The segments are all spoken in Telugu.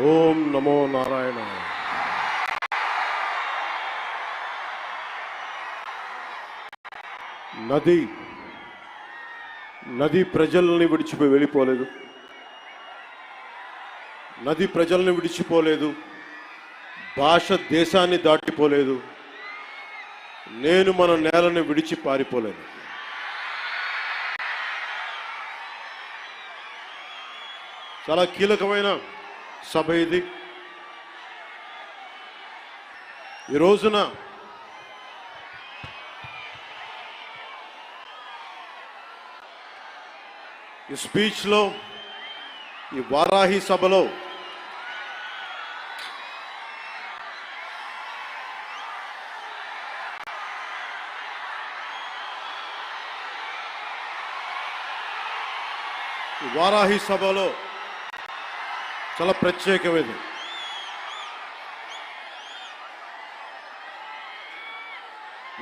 ఓం నమో నారాయణ. నది నది ప్రజల్ని విడిచిపోయి వెళ్ళిపోలేదు. నది ప్రజల్ని విడిచిపోలేదు. భాష దేశాన్ని దాటిపోలేదు. నేను మన నేలని విడిచి పారిపోలేదు. చాలా కీలకమైన సభ ఇది ఈ రోజున ఈ స్పీచ్లో ఈ వారాహి సభలో వారాహి సభలో చాలా ప్రత్యేకమైనది.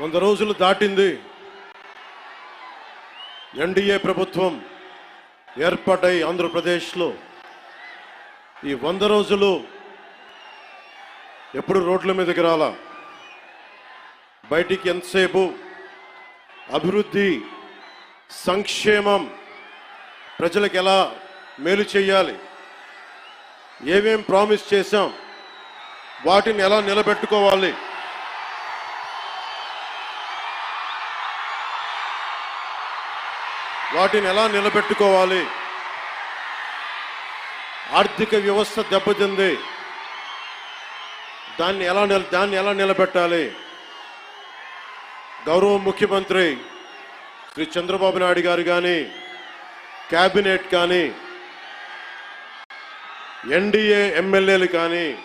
వంద రోజులు దాటింది. ఎన్డీఏ ప్రభుత్వం ఏర్పాటై ఆంధ్రప్రదేశ్లో. ఈ వంద రోజులు ఎప్పుడు రోడ్ల మీదకి రాలా? బయటికి ఎంతసేపు? అభివృద్ధి సంక్షేమం ప్రజలకు ఎలా మేలు చేయాలి? ఏమేం ప్రామిస్ చేశాం వాటిని ఎలా నిలబెట్టుకోవాలి. వాటిని ఎలా నిలబెట్టుకోవాలి. ఆర్థిక వ్యవస్థ దెబ్బతింది. దాన్ని ఎలా నిల దాన్ని ఎలా నిలబెట్టాలి. గౌరవ ముఖ్యమంత్రి శ్రీ చంద్రబాబు నాయుడు గారు కానీ క్యాబినెట్ కానీ ఎన్డీఏ ఎమ్మెల్యేలు కానీ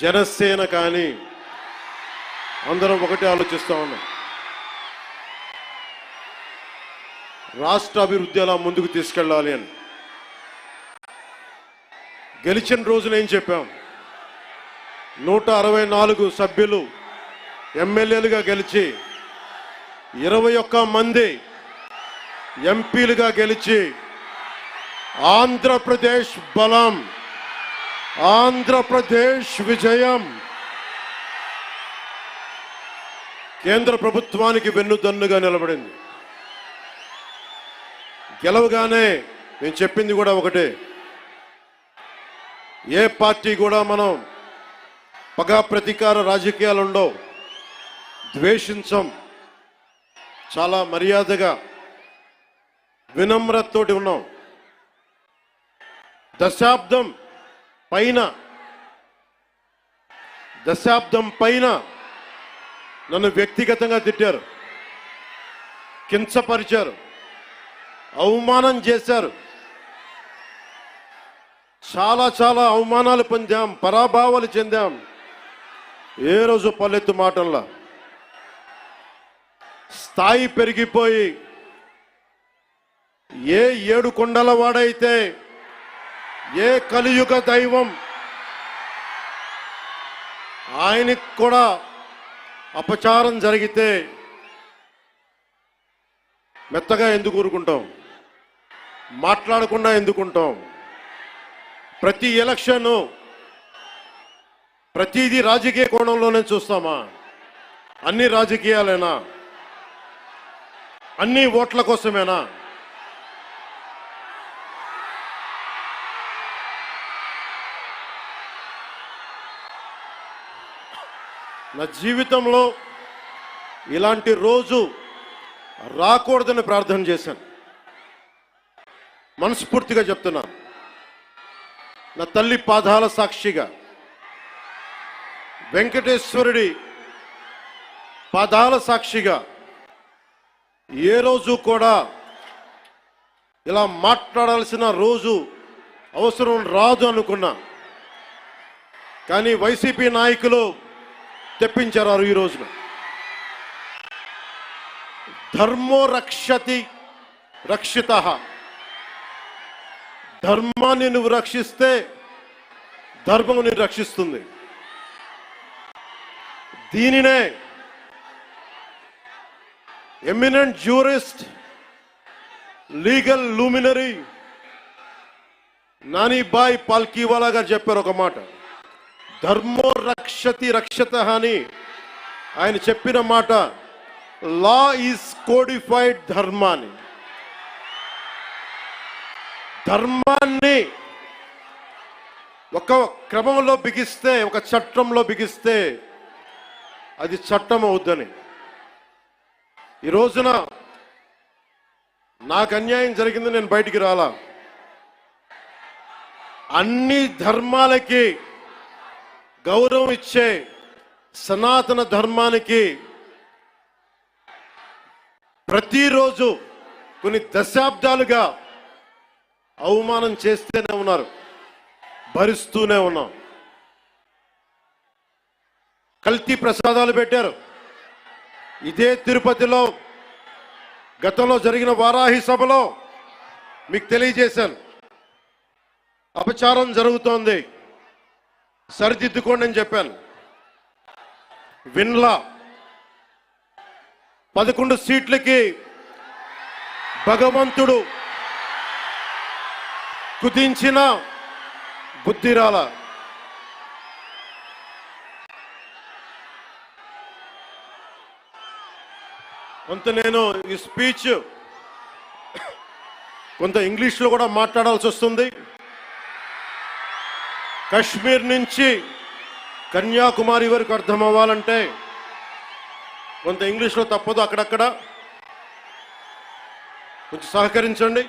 జనసేన కానీ అందరం ఒకటే ఆలోచిస్తా ఉన్నాం. రాష్ట్ర అభివృద్ధి ఎలా ముందుకు తీసుకెళ్ళాలి అని. గెలిచిన రోజున ఏం చెప్పాం? నూట అరవై నాలుగు సభ్యులు ఎమ్మెల్యేలుగా గెలిచి ఇరవై ఒక్క మంది ఎంపీలుగా గెలిచి ఆంధ్రప్రదేశ్ బలం ఆంధ్రప్రదేశ్ విజయం. కేంద్ర ప్రభుత్వానికి వెన్నుదన్నుగా నిలబడింది. గెలవగానే నేను చెప్పింది కూడా ఒకటే. ఏ పార్టీ కూడా మనం పగా ప్రతీకార రాజకీయాలు ఉండవు ద్వేషించం. చాలా మర్యాదగా వినమ్రతతోటి ఉన్నాం. దశాబ్దం పైన దశాబ్దం పైన నన్ను వ్యక్తిగతంగా తిట్టారు కించపరిచారు అవమానం చేశారు. చాలా చాలా అవమానాలు పొందాం పరాభావాలు చెందాం. ఏ రోజు పల్లెత్తు మాటల్లా? స్థాయి పెరిగిపోయి ఏ ఏడు కొండల వాడైతే ఏ కలియుగ దైవం ఆయనకి కూడా అపచారం జరిగితే మెత్తగా ఎందుకు ఊరుకుంటాం? మాట్లాడకుండా ఎందుకుంటాం ప్రతి ఎలక్షను ప్రతిదీ రాజకీయ కోణంలోనే చూస్తామా? అన్ని రాజకీయాలేనా? అన్ని ఓట్ల కోసమేనా? నా జీవితంలో ఇలాంటి రోజు రాకూడదని ప్రార్థన చేశాను. మనస్ఫూర్తిగా చెప్తున్నాను నా తల్లి పాదాల సాక్షిగా వెంకటేశ్వరుడి పాదాల సాక్షిగా ఏ రోజు కూడా ఇలా మాట్లాడాల్సిన రోజు అవసరం రాదు అనుకున్నా. కానీ వైసీపీ నాయకులు తెప్పించారు ఈ రోజున. ధర్మో రక్షతి రక్షిత. ధర్మాన్ని నువ్వు రక్షిస్తే ధర్మం నిన్ను రక్షిస్తుంది. దీనినే eminent jurist legal luminary Nanibhai Palkhivala గారు చెప్పారు ఒక మాట. ధర్మో రక్షతి రక్షత అని ఆయన చెప్పిన మాట లా ఈజ్ కోడిఫైడ్ ధర్మాన్ని. ధర్మాన్ని ఒక క్రమంలో బిగిస్తే ఒక చట్టంలో బిగిస్తే అది చట్టం అవుద్దని ఈ రోజున నాకు అన్యాయం జరిగింది నేను బయటికి రాలా. అన్ని ధర్మాలకి గౌరవం ఇచ్చే సనాతన ధర్మానికి ప్రతిరోజు కొన్ని దశాబ్దాలుగా అవమానం చేస్తూనే ఉన్నారు భరిస్తూనే ఉన్నాం. కల్తీ ప్రసాదాలు పెట్టారు. ఇదే తిరుపతిలో గతంలో జరిగిన వారాహి సభలో మీకు తెలియజేశాను. అపచారం జరుగుతోంది. సరిదిద్దుకోండి అని చెప్పాను. విన్లా పదకొండు సీట్లకి భగవంతుడు కుదించిన బుద్ధిరాల. కొంత నేను ఈ స్పీచ్ కొంత ఇంగ్లీష్లో కూడా మాట్లాడాల్సి వస్తుంది. కశ్మీర్ నుంచి కన్యాకుమారి వరకు అర్థం అవ్వాలంటే కొంత ఇంగ్లీష్లో తప్పదు అక్కడక్కడ. కొంచెం సహకరించండి.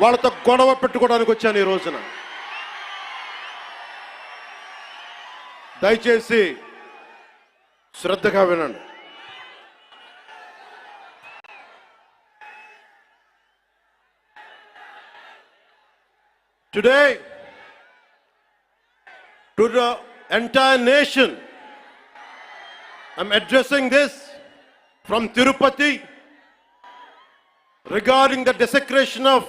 వాళ్ళతో గొడవ పెట్టుకోవడానికి వచ్చాను ఈ రోజున. దయచేసి శ్రద్ధగా వినండి. Today to the entire nation I'm addressing this from Tirupati regarding the desecration of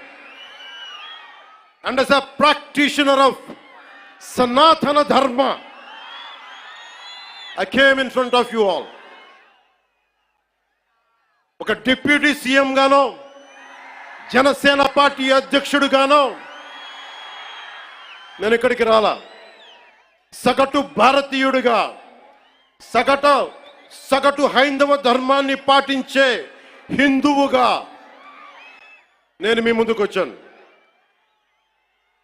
and as a practitioner of Sanatana Dharma, I came in front of you all. ఒక డిప్యూటీ సీఎం గానో జనసేన పార్టీ అధ్యక్షుడుగానో నేను ఇక్కడికి రాలా సగటు భారతీయుడిగా సగట సగటు హైందవ ధర్మాన్ని పాటించే హిందువుగా నేను మీ ముందుకు వచ్చాను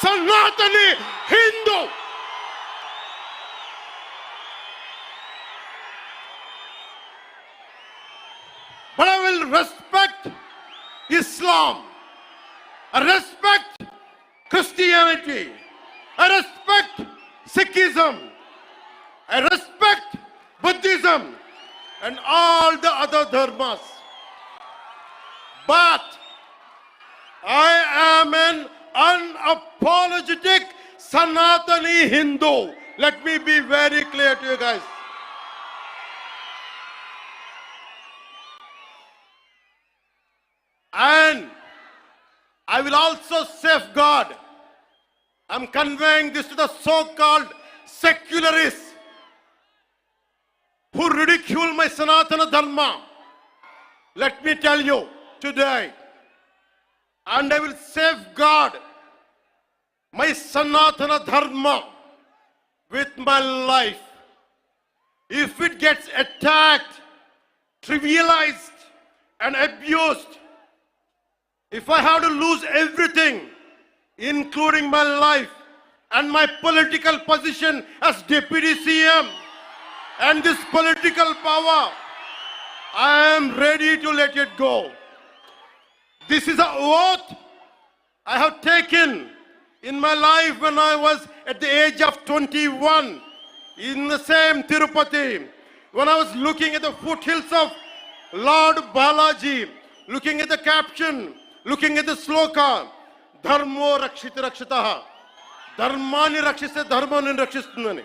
Sanatani Hindu. But I will respect Islam. I respect Christianity. I respect Sikhism. I respect Buddhism and all the other dharmas. but I am an unapologetic Sanatani Hindu. Let me be very clear to you guys. And I will also safeguard. I'm conveying this to the so-called secularists who ridicule my Sanatana Dharma. Let me tell you today, and I will safeguard my Sanatana Dharma with my life. If it gets attacked, trivialized, and abused, if I have to lose everything, including my life and my political position as deputy CM and this political power, I am ready to let it go. This is a oath I have taken in my life when I was at the age of 21 in the same Tirupati. When I was looking at the foothills of Lord Balaji, looking at the caption, looking at the sloka, Dharmo Rakshita Rakshitaha, Dharmani Rakshita Dharmani Rakshistundani.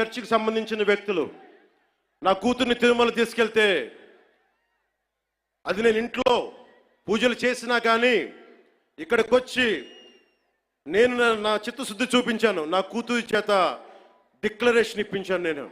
చర్చికి సంబంధించిన వ్యక్తులు నా కూతుర్ని తిరుమల తీసుకెళ్తే అది నేను ఇంట్లో పూజలు చేసినా కానీ ఇక్కడికి వచ్చి నేను నా- నా చిత్తశుద్ధి చూపించాను. నా కూతురి చేత డిక్లరేషన్ ఇప్పించాను నేను.